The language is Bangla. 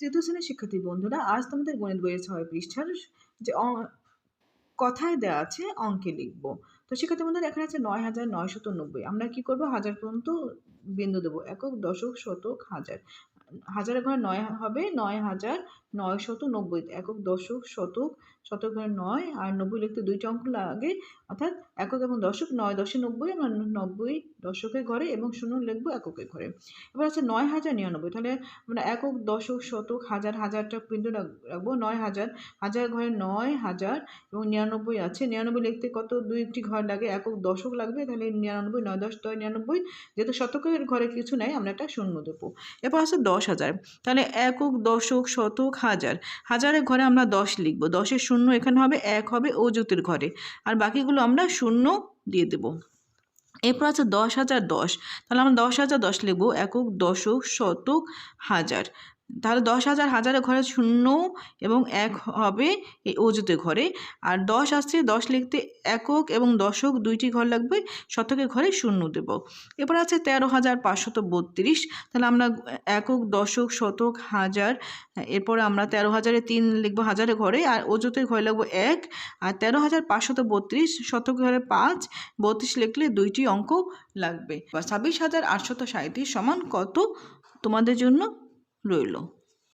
তৃতীয় শ্রেণির শিক্ষার্থী বন্ধুরা, আজ তোমাদের গণিত বইয়ের ছয় পৃষ্ঠার যে কথায় দেওয়া আছে অঙ্কে লিখব। তো শিক্ষার্থী বন্ধুরা, এখানে আছে নয় হাজার নয়শত নব্বই। আমরা কি করব? হাজার পর্যন্ত বিন্দু দেবো। একক, দশক, শতক, হাজার। হাজারের ঘরে নয় হবে নয় হাজার নয় শত নব্বই। একক দশক, শতক শতক ঘরে নয়, আর নব্বই লিখতে দুইটা অঙ্ক লাগে, অর্থাৎ একক এবং দশক, নয় দশে নব্বই, আমরা নব্বই দশকের ঘরে এবং শূন্য লিখব এককের ঘরে। এবার আছে নয় হাজার নিরানব্বই, তাহলে আমরা একক দশক, শতক, হাজার, হাজারটা বিন্দু রাখ- রাখব, নয় হাজার হাজার ঘরে নয় হাজার এবং নিরানব্বই আছে। নিরানব্বই লিখতে কত, দুইটি ঘর লাগে, একক দশক লাগবে, তাহলে নিরানব্বই, নয় দশ দশ নিরানব্বই, যেহেতু শতকের ঘরে কিছু নাই, আমরা একটা শূন্য দেবো। এরপর আছে দশ হাজার। তাহলে একক দশক শতক হাজার। হাজারের ঘরে আমরা দশ লিখব। দশের শূন্য এখানে হবে, এক হবে অযুতের ঘরে। আর বাকিগুলো আমরা শূন্য দিয়ে দেবো। এরপর আছে দশ হাজার দশ। তাহলে আমরা দশ হাজার দশ লিখব, একক দশক শতক হাজার। তাহলে দশ হাজার হাজারের ঘরে শূন্য এবং এক হবে এই অজুতের ঘরে। আর দশ আসছে, দশ লিখতে একক এবং দশক দুইটি ঘর লাগবে শতকের ঘরে শূন্য দেব। এরপর আছে তেরো হাজার পাঁচশত বত্রিশ। তাহলে আমরা একক, দশক, শতক, হাজার, এরপর আমরা তেরো হাজারে তিন লিখব হাজারে ঘরে, আর অজুতের ঘরে লিখব এক। আর তেরো হাজার পাঁচশত বত্রিশ, শতক ঘরে পাঁচ, বত্রিশ লিখলে দুইটি অঙ্ক লাগবে। বা ছাব্বিশ হাজার আটশত সাঁত্রিশ সমান কত? তোমাদের জন্য রইলো